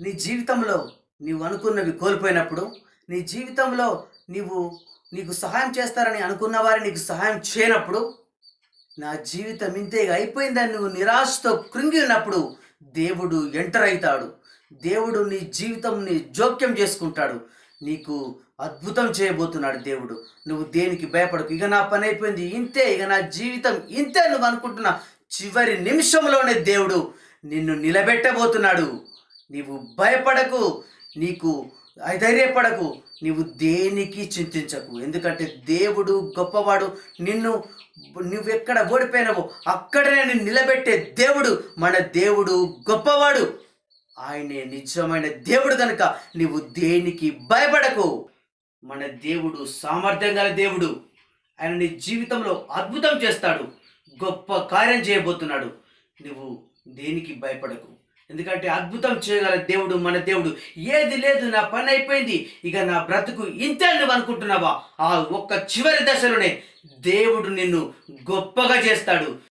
నీ జీవితంలో నీవు అనుకున్నవి కోల్పోయినప్పుడు నీ జీవితంలో నీవు నీకు సహాయం చేస్తారని అనుకున్న వారు నీకు సహాయం చేయనప్పుడు నా జీవితం ఇంతే ఇక అయిపోయిందని నువ్వు నిరాశతో కృంగిలినప్పుడు దేవుడు ఎంటర్ అవుతాడు. దేవుడు నీ జీవితంని జోక్యం చేసుకుంటాడు. నీకు అద్భుతం చేయబోతున్నాడు దేవుడు. నువ్వు దేనికి భయపడకు. ఇక నా పని అయిపోయింది ఇంతే. ఇక నా జీవితం ఇంతే. నువ్వు అనుకుంటున్న చివరి నిమిషంలోనే దేవుడు నిన్ను నిలబెట్టబోతున్నాడు. నీవు భయపడకు నీకు ధైర్యపడకు నీవు దేనికి చింతించకు. ఎందుకంటే దేవుడు గొప్పవాడు నిన్ను నువ్వెక్కడ ఓడిపోయినావో అక్కడనే నిన్ను నిలబెట్టే దేవుడు మన దేవుడు గొప్పవాడు. ఆయనే నిజమైన దేవుడు కనుక నీవు దేనికి భయపడకు. మన దేవుడు సామర్థ్యం గల దేవుడు. ఆయన నీ జీవితంలో అద్భుతం చేస్తాడు గొప్ప కార్యం చేయబోతున్నాడు. నువ్వు దేనికి భయపడకు? ఎందుకంటే అద్భుతం చేయగల దేవుడు మన దేవుడు. ఏది లేదు నా పని అయిపోయింది. ఇక నా బ్రతుకు ఇంతే నువ్వు అనుకుంటున్నావా? ఆ ఒక్క చివరి దశలోనే దేవుడు నిన్ను గొప్పగా చేస్తాడు.